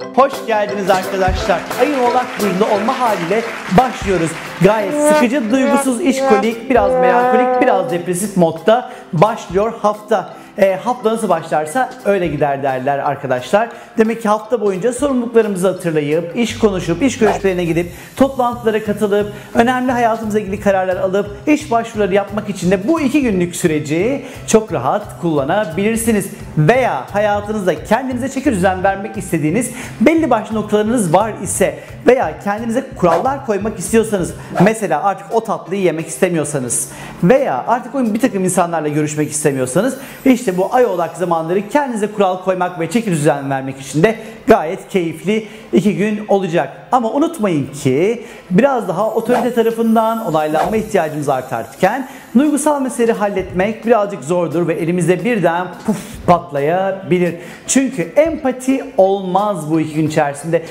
Thank you. Hoş geldiniz arkadaşlar. Ayın oğlak burcunda olma haliyle başlıyoruz. Gayet sıkıcı, duygusuz, işkolik, biraz melankolik, biraz depresif modda başlıyor hafta. E, hafta nasıl başlarsa öyle gider derler arkadaşlar. Demek ki hafta boyunca sorumluluklarımızı hatırlayıp, iş konuşup, iş görüşmelerine gidip, toplantılara katılıp, önemli hayatımızla ilgili kararlar alıp, iş başvuruları yapmak için de bu iki günlük süreci çok rahat kullanabilirsiniz. Veya hayatınızda kendinize çeki düzen vermek istediğiniz belli başlı noktalarınız var ise veya kendinize kurallar koymak istiyorsanız mesela artık o tatlıyı yemek istemiyorsanız veya artık bir takım insanlarla görüşmek istemiyorsanız işte bu ay oğlak zamanları kendinize kural koymak ve çeki düzen vermek için de gayet keyifli iki gün olacak. Ama unutmayın ki biraz daha otorite tarafından onaylanma ihtiyacımız artarken duygusal meseleleri halletmek birazcık zordur ve elimizde birden puf patlayabilir. Çünkü empati olmaz bu iki gün içerisinde.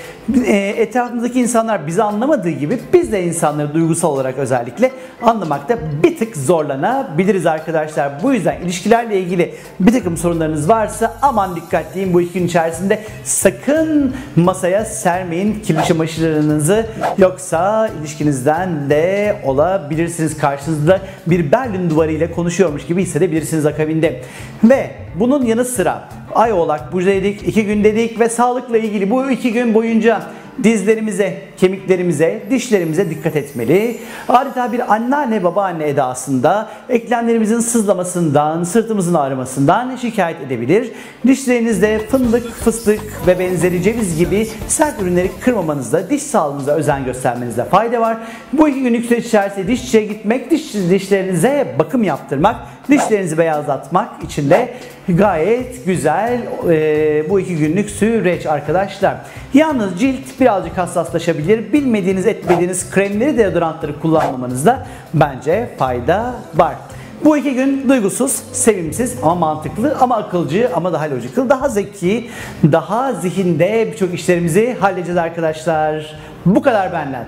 E, etrafımızdaki insanlar bizi anlamadığı gibi biz de insanları duygusal olarak özellikle anlamakta bir tık zorlanabiliriz arkadaşlar. Bu yüzden ilişkilerle ilgili bir takım sorunlarınız varsa aman dikkatliyin bu iki gün içerisinde sakın masaya sermeyin kirli çamaşırlarınızı yoksa ilişkinizden de olabilirsiniz. Karşınızda bir Berlin duvarı ile konuşuyormuş gibi hissedebilirsiniz akabinde. Ve bunun yanı sıra ay oğlak burcu dedik, iki gün dedik ve sağlıkla ilgili bu iki gün boyunca dizlerimize, kemiklerimize, dişlerimize dikkat etmeli. Adeta bir anneanne babaanne edasında eklemlerimizin sızlamasından, sırtımızın ağrımasından şikayet edebilir. Dişlerinizde fındık, fıstık ve benzeri ceviz gibi sert ürünleri kırmamanızda, diş sağlığınıza özen göstermenizde fayda var. Bu iki günlük süreç içerisinde dişçiye gitmek, diş, dişlerinize bakım yaptırmak, dişlerinizi beyazlatmak için de gayet güzel e, bu iki günlük süreç arkadaşlar. Yalnız cilt birazcık hassaslaşabilir. Bilmediğiniz etmediğiniz kremleri deodorantları kullanmamanızda bence fayda var. Bu iki gün duygusuz, sevimsiz ama mantıklı ama akılcı ama daha logical, daha zeki, daha zihinde birçok işlerimizi halledeceğiz arkadaşlar. Bu kadar benden.